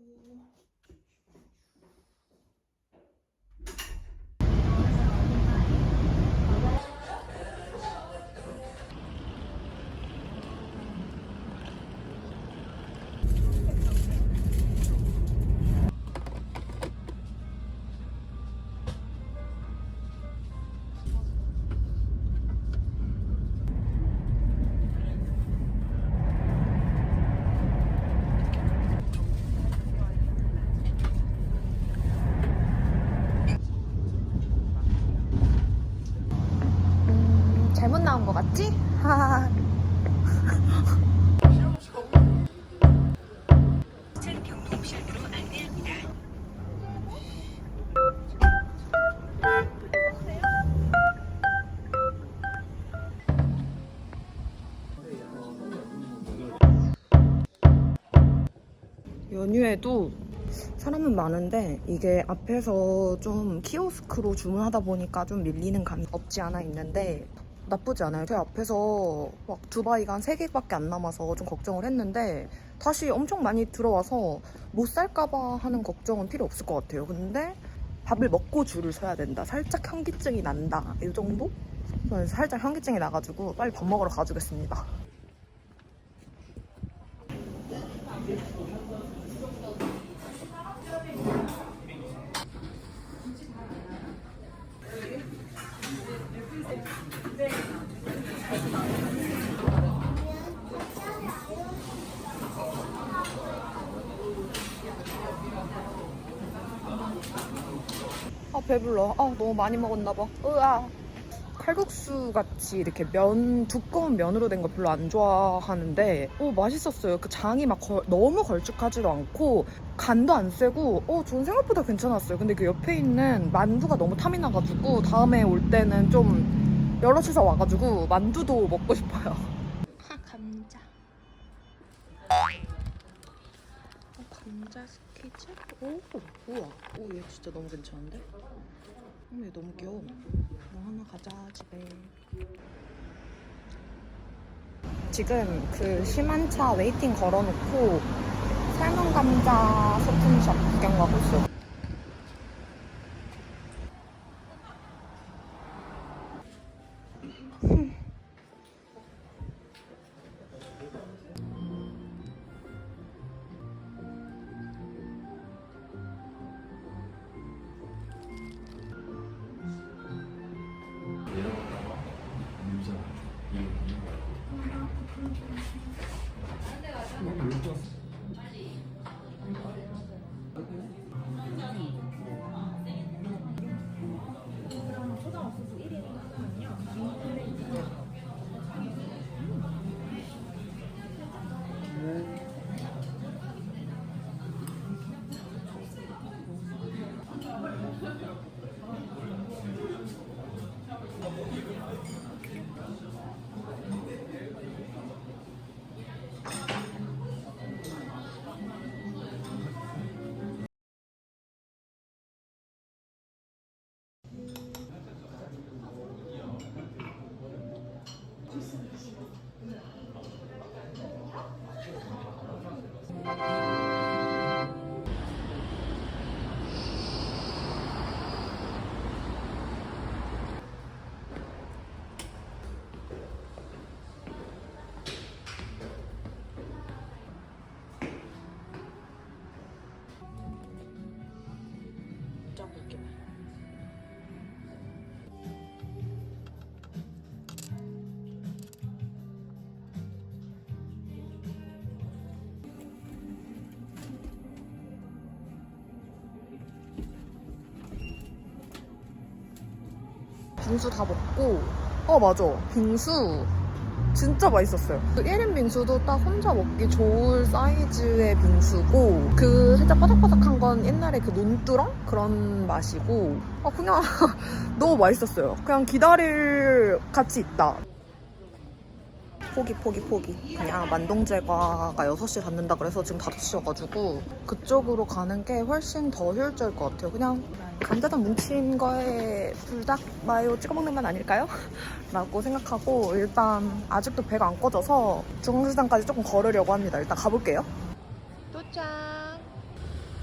음, 잘못 나온 거 같지? 연휴에도 사람은 많은데 이게 앞에서 좀 키오스크로 주문하다 보니까 좀 밀리는 감이 없지 않아 있는데 나쁘지 않아요. 제 앞에서 막 두바이가 한 3개밖에 안 남아서 좀 걱정을 했는데 다시 엄청 많이 들어와서 못 살까봐 하는 걱정은 필요 없을 것 같아요. 근데 밥을 먹고 줄을 서야 된다. 살짝 현기증이 난다. 이 정도? 저는 살짝 현기증이 나가지고 빨리 밥 먹으러 가주겠습니다. 배불러. 아 너무 많이 먹었나 봐. 으아. 칼국수 같이 이렇게 면 두꺼운 면으로 된 거 별로 안 좋아하는데 오 맛있었어요. 그 장이 막 걸- 너무 걸쭉하지도 않고 간도 안 세고 어 전 생각보다 괜찮았어요. 근데 그 옆에 있는 만두가 너무 탐이 나가지고 다음에 올 때는 좀 여럿이서 와가지고 만두도 먹고 싶어요. 하 감자. 어, 감자 스키즈? 오 우와 오 얘 진짜 너무 괜찮은데? 어머 얘 너무 귀여워. 너 하나 가자 집에. 지금 그 심한차 웨이팅 걸어놓고 삶은 감자 소품샵 구경 가고 있어. 짜 볼 빙수 다 먹고 어 맞아 빙수 진짜 맛있었어요. 그 1인 빙수도 딱 혼자 먹기 좋을 사이즈의 빙수고 그 살짝 바삭바삭한 건 옛날에 그 논두렁 그런 맛이고 아 그냥 너무 맛있었어요. 그냥 기다릴 가치 있다. 포기 포기 포기 그냥 만동제과가 6시에 닫는다 그래서 지금 5시여가지고 그쪽으로 가는 게 훨씬 더 효율적일 것 같아요 그냥 감자전 뭉친 거에 불닭 마요 찍어 먹는 건 아닐까요? 라고 생각하고 일단 아직도 배가 안 꺼져서 중앙시장까지 조금 걸으려고 합니다 일단 가볼게요 도착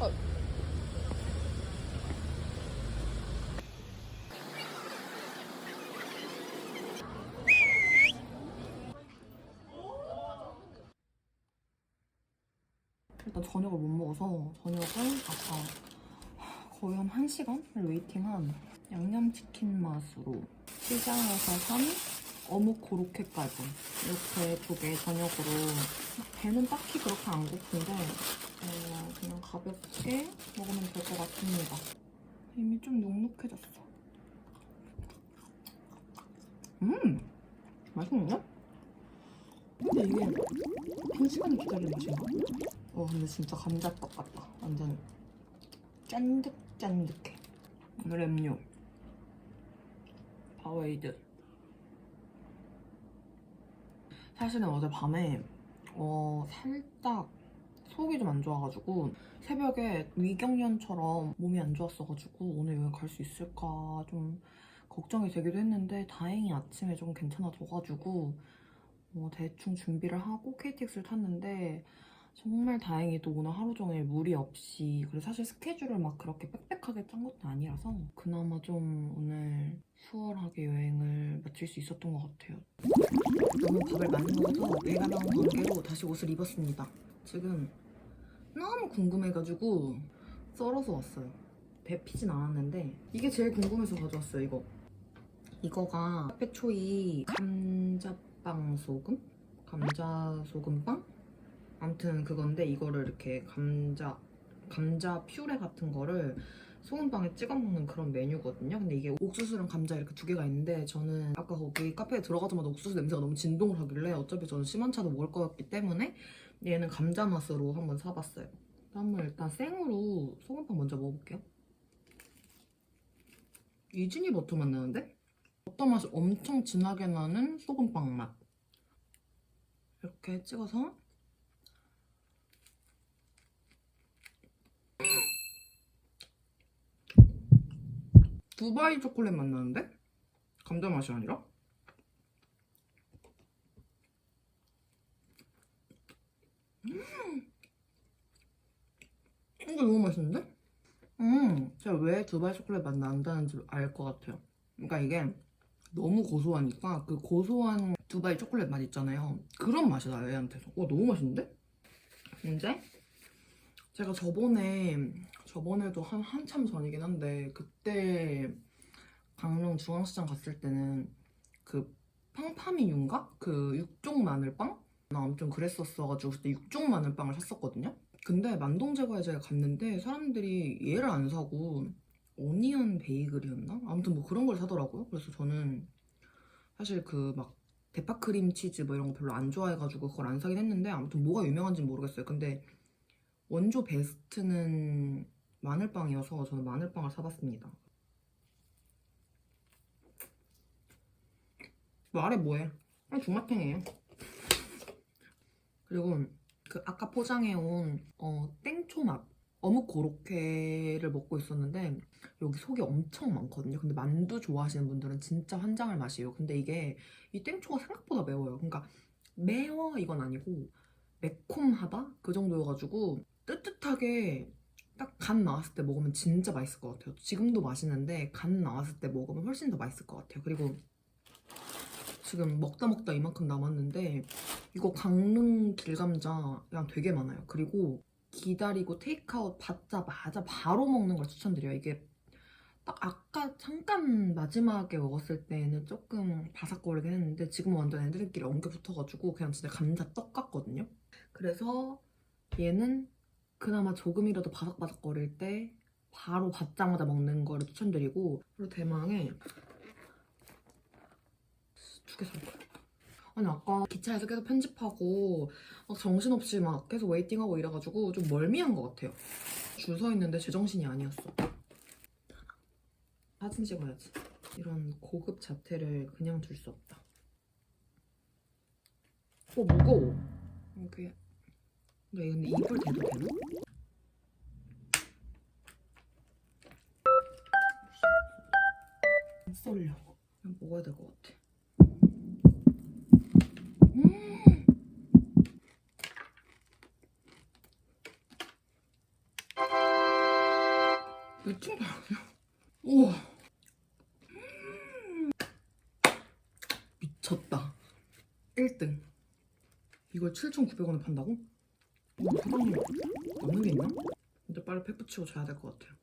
어. 일단 저녁을 못 먹어서 저녁을 아까 거의 한 1시간을 웨이팅한 양념치킨 맛으로 시장에서 산 어묵 고로케까지 이렇게 두 개 저녁으로 배는 딱히 그렇게 안 고픈데 어, 그냥 가볍게 먹으면 될 것 같습니다. 이미 좀 눅눅해졌어. 음! 맛있는데? 근데 이게 한 시간을 기다린 맛인가? 어 근데 진짜 감자떡 같다. 완전 짠득짠득해. 램요. 바웨이드. 사실은 어젯밤에 어 살짝 속이 좀 안 좋아가지고 새벽에 위경련처럼 몸이 안 좋았어가지고 오늘 여행 갈 수 있을까 좀 걱정이 되기도 했는데 다행히 아침에 좀 괜찮아져가지고 어, 대충 준비를 하고 KTX를 탔는데 정말 다행히도 오늘 하루 종일 무리 없이 그리고 사실 스케줄을 막 그렇게 빽빽하게 짠 것도 아니라서 그나마 좀 오늘 수월하게 여행을 마칠 수 있었던 것 같아요. 너무 밥을 많이 먹어서 배가 나온 관계로 다시 옷을 입었습니다. 지금 너무 궁금해가지고 썰어서 왔어요. 데피진 않았는데 이게 제일 궁금해서 가져왔어요. 이거 이거가 카페초이 감자빵 소금? 감자 소금빵? 아무튼 그건데 이거를 이렇게 감자 감자 퓨레 같은 거를 소금빵에 찍어 먹는 그런 메뉴거든요. 근데 이게 옥수수랑 감자 이렇게 두 개가 있는데 저는 아까 거기 카페에 들어가자마자 옥수수 냄새가 너무 진동을 하길래 어차피 저는 심한 차도 먹을 거였기 때문에 얘는 감자 맛으로 한번 사봤어요. 한번 일단 생으로 소금빵 먼저 먹어볼게요. 이진이 버터 맛 나는데? 버터 맛이 엄청 진하게 나는 소금빵 맛. 이렇게 찍어서 두바이 초콜릿 맛 나는데? 감자 맛이 아니라? 음! 이거 너무 맛있는데? 음, 제가 왜 두바이 초콜릿 맛 난다는지 알 것 같아요. 그러니까 이게 너무 고소하니까 그 고소한 두바이 초콜릿 맛 있잖아요. 그런 맛이 나요, 얘한테서. 와, 너무 맛있는데? 이제 제가 저번에 저번에도 한 한참 전이긴 한데 그때 강릉 중앙시장 갔을 때는 그 팡파미윤가 그 육종 마늘빵 나 아무튼 그랬었어가지고 그때 육종 마늘빵을 샀었거든요. 근데 만동제과에 갔는데 사람들이 얘를 안 사고 어니언 베이글이었나? 아무튼 뭐 그런 걸 사더라고요. 그래서 저는 사실 그 막 대파 크림 치즈 뭐 이런 거 별로 안 좋아해가지고 그걸 안 사긴 했는데 아무튼 뭐가 유명한지 는 모르겠어요. 근데 원조 베스트는 마늘빵이어서 저는 마늘빵을 사봤습니다. 말해 뭐해? 그냥 중마탱이에요. 그리고 그 아까 포장해온 어, 땡초 맛 어묵 고로케를 먹고 있었는데 여기 속이 엄청 많거든요. 근데 만두 좋아하시는 분들은 진짜 환장할 맛이에요. 근데 이게 이 땡초가 생각보다 매워요. 그러니까 매워 이건 아니고 매콤하다 그 정도여가지고 뜨뜻하게 딱 간 나왔을 때 먹으면 진짜 맛있을 것 같아요. 지금도 맛있는데 간 나왔을 때 먹으면 훨씬 더 맛있을 것 같아요. 그리고 지금 먹다 먹다 이만큼 남았는데 이거 강릉 길감자랑 되게 많아요. 그리고 기다리고 테이크아웃 받자마자 바로 먹는 걸 추천드려요. 이게 딱 아까 잠깐 마지막에 먹었을 때는 조금 바삭거리긴 했는데 지금은 완전 애들끼리 엉겨 붙어가지고 그냥 진짜 감자 떡 같거든요. 그래서 얘는 그나마 조금이라도 바삭바삭 거릴 때 바로 받자마자 먹는 거를 추천드리고 그리고 대망의 두개 살 거예요. 아니 아까 기차에서 계속 편집하고 막 정신없이 막 계속 웨이팅하고 이래가지고 좀 멀미한 것 같아요. 줄 서 있는데 제정신이 아니었어. 사진 찍어야지. 이런 고급 자태를 그냥 둘 수 없다. 어 무거워. 이게 근데 근데 입을 대도 되나? 안 썰려. 그냥 먹어야 될 것 같아. 음. 미친 거 아니야? 우와. 음. 미쳤다. 1등. 이걸 7,900원에 판다고? 어, 사장님, 남는 게 있나? 근데 빨리 팩 붙이고 자야 될 것 같아요.